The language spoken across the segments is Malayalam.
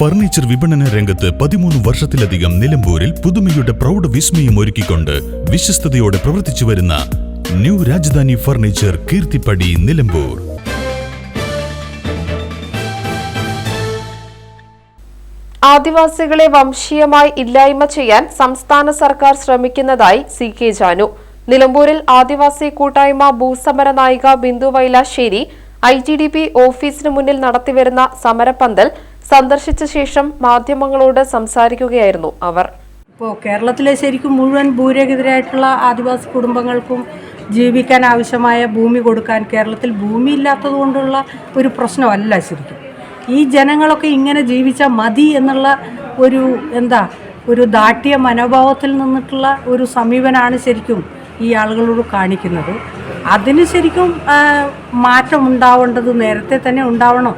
ഫർണിച്ചർ വിപണന രംഗത്ത് പതിമൂന്ന് വർഷത്തിലധികം നിലമ്പൂരിൽ പുതുമയുടെ പ്രൗഢ വിസ്മയം ഒരുക്കിക്കൊണ്ട് വിശ്വസ്തയോടെ പ്രവർത്തിച്ചു വരുന്ന ന്യൂ രാജധാനി ഫർണിച്ചർ കീർത്തിപ്പടി നിലമ്പൂർ. ആദിവാസികളെ വംശീയമായി ഇല്ലായ്മ ചെയ്യാൻ സംസ്ഥാന സർക്കാർ ശ്രമിക്കുന്നതായി സി കെ ജാനു. നിലമ്പൂരിൽ ആദിവാസി കൂട്ടായ്മ ഭൂസമര നായിക Bindu Vailassery I G D P ഓഫീസിന് മുന്നിൽ നടത്തിവരുന്ന സമരപ്പന്തൽ സന്ദർശിച്ച ശേഷം മാധ്യമങ്ങളോട് സംസാരിക്കുകയായിരുന്നു അവർ. ഇപ്പോൾ കേരളത്തിലെ ശരിക്കും മുഴുവൻ ഭൂരഹിതരായിട്ടുള്ള ആദിവാസി കുടുംബങ്ങൾക്കും ജീവിക്കാൻ ആവശ്യമായ ഭൂമി കൊടുക്കാൻ കേരളത്തിൽ ഭൂമി ഇല്ലാത്തതുകൊണ്ടുള്ള ഒരു പ്രശ്നമല്ല ശരിക്കും. ഈ ജനങ്ങളൊക്കെ ഇങ്ങനെ ജീവിച്ചാൽ മതി എന്നുള്ള ഒരു എന്താ ഒരു ദാട്ടിയ മനോഭാവത്തിൽ നിന്നിട്ടുള്ള ഒരു സമീപനമാണ് ശരിക്കും ഈ ആളുകളോട് കാണിക്കുന്നത്. അതിന് ശരിക്കും മാറ്റം ഉണ്ടാവേണ്ടത് നേരത്തെ തന്നെ ഉണ്ടാവണം.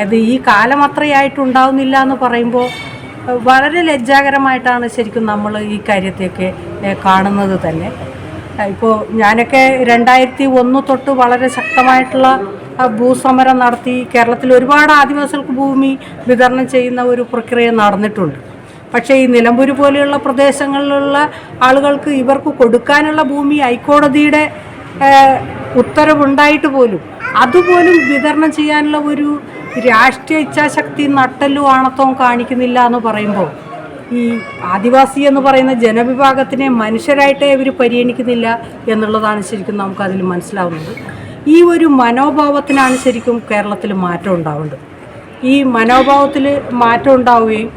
അത് ഈ കാലം അത്രയായിട്ട് ഉണ്ടാവുന്നില്ല എന്ന് പറയുമ്പോൾ വളരെ ലജ്ജാകരമായിട്ടാണ് ശരിക്കും നമ്മൾ ഈ കാര്യത്തെയൊക്കെ കാണുന്നത് തന്നെ. ഇപ്പോൾ ഞാനൊക്കെ രണ്ടായിരത്തി ഒന്ന് തൊട്ട് വളരെ ശക്തമായിട്ടുള്ള ഭൂസമരം നടത്തി കേരളത്തിൽ ഒരുപാട് ആദിവാസികൾക്ക് ഭൂമി വിതരണം ചെയ്യുന്ന ഒരു പ്രക്രിയ നടന്നിട്ടുണ്ട്. പക്ഷേ ഈ നിലമ്പൂർ പോലെയുള്ള പ്രദേശങ്ങളിലുള്ള ആളുകൾക്ക് ഇവർക്ക് കൊടുക്കാനുള്ള ഭൂമി ഹൈക്കോടതിയുടെ ഉത്തരവുണ്ടായിട്ട് പോലും അതുപോലും വിതരണം ചെയ്യാനുള്ള ഒരു രാഷ്ട്രീയ ഇച്ഛാശക്തി നട്ടലും ആണത്തവും കാണിക്കുന്നില്ല എന്ന് പറയുമ്പോൾ ഈ ആദിവാസി എന്ന് പറയുന്ന ജനവിഭാഗത്തിനെ മനുഷ്യരായിട്ടേ ഇവർ പരിഗണിക്കുന്നില്ല എന്നുള്ളതാണ് ശരിക്കും നമുക്കതിൽ മനസ്സിലാവുന്നത്. ഈ ഒരു മനോഭാവത്തിനാണ് ശരിക്കും കേരളത്തിൽ മാറ്റം ഉണ്ടാവേണ്ടത് ഈ മനോഭാവത്തിൽ മാറ്റം ഉണ്ടാവുകയും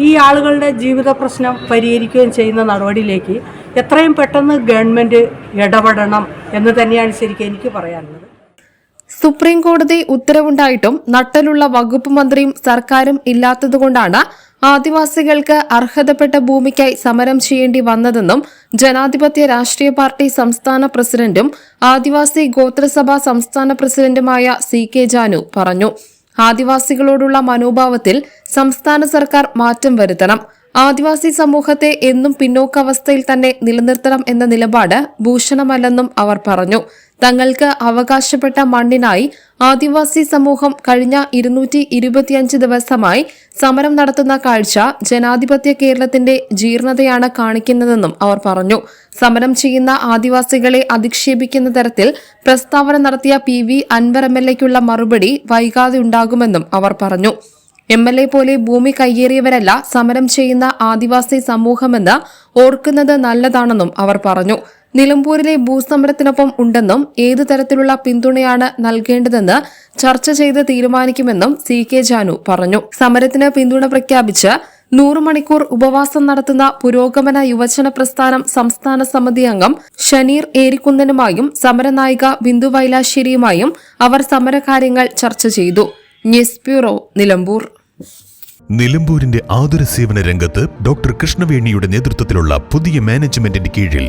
ഈ ആളുകളുടെ ജീവിത പ്രശ്നം പരിഹരിക്കുകയും ചെയ്യുന്ന നടപടിയിലേക്ക് എത്രയും പെട്ടെന്ന് ഗവൺമെന്റ് ഇടപെടണം എന്ന് തന്നെയാണ് ശരിക്കും എനിക്ക് പറയാനുള്ളത്. സുപ്രീം കോടതി ഉത്തരവുണ്ടായിട്ടും നട്ടലുള്ള വകുപ്പ് മന്ത്രിയും സർക്കാരും ഇല്ലാത്തതുകൊണ്ടാണ് ആദിവാസികൾക്ക് അർഹതപ്പെട്ട ഭൂമിക്കായി സമരം ചെയ്യേണ്ടി വന്നതെന്നും ജനാധിപത്യ രാഷ്ട്രീയ പാർട്ടി സംസ്ഥാന പ്രസിഡന്റും ആദിവാസി ഗോത്രസഭ സംസ്ഥാന പ്രസിഡന്റുമായ സി കെ ജാനു പറഞ്ഞു. ആദിവാസികളോടുള്ള മനോഭാവത്തിൽ സംസ്ഥാന സർക്കാർ മാറ്റം വരുത്തണം. ആദിവാസി സമൂഹത്തെ എന്നും പിന്നോക്കാവസ്ഥയിൽ തന്നെ നിലനിർത്തണം എന്ന നിലപാട് ഭൂഷണമല്ലെന്നും അവർ പറഞ്ഞു. തങ്ങൾക്ക് അവകാശപ്പെട്ട മണ്ണിനായി ആദിവാസി സമൂഹം കഴിഞ്ഞ ഇരുന്നൂറ്റി ഇരുപത്തിയഞ്ച് ദിവസമായി സമരം നടത്തുന്ന കാഴ്ച ജനാധിപത്യ കേരളത്തിന്റെ ജീർണതയാണ് കാണിക്കുന്നതെന്നും അവർ പറഞ്ഞു. സമരം ചെയ്യുന്ന ആദിവാസികളെ അധിക്ഷേപിക്കുന്ന തരത്തിൽ പ്രസ്താവന നടത്തിയ P V Anvar M L എക്കുള്ള മറുപടി വൈകാതെ ഉണ്ടാകുമെന്നും അവർ പറഞ്ഞു. എം എൽ എ പോലെ ഭൂമി കയ്യേറിയവരല്ല സമരം ചെയ്യുന്ന ആദിവാസി സമൂഹമെന്ന് ഓർക്കുന്നത് നല്ലതാണെന്നും അവർ പറഞ്ഞു. നിലമ്പൂരിലെ ഭൂസമരത്തിനൊപ്പം ഉണ്ടെന്നും ഏതു തരത്തിലുള്ള പിന്തുണയാണ് നൽകേണ്ടതെന്ന് ചർച്ച ചെയ്ത് തീരുമാനിക്കുമെന്നും സി കെ ജാനു പറഞ്ഞു. സമരത്തിന് പിന്തുണ പ്രഖ്യാപിച്ച് നൂറ് മണിക്കൂർ ഉപവാസം നടത്തുന്ന പുരോഗമന യുവജന പ്രസ്ഥാനം സംസ്ഥാന സമിതി അംഗം ഷനീർ ഏരിക്കുന്നനുമായും സമരനായിക ബിന്ദു വൈലാശ്ശേരിയുമായും അവർ സമരകാര്യങ്ങൾ ചർച്ച ചെയ്തു. News bureau Nilambur. നിലമ്പൂരിന്റെ ആതുര സേവന രംഗത്ത് ഡോക്ടർ കൃഷ്ണവേണിയുടെ നേതൃത്വത്തിലുള്ള പുതിയ മാനേജ്മെന്റിന്റെ കീഴിൽ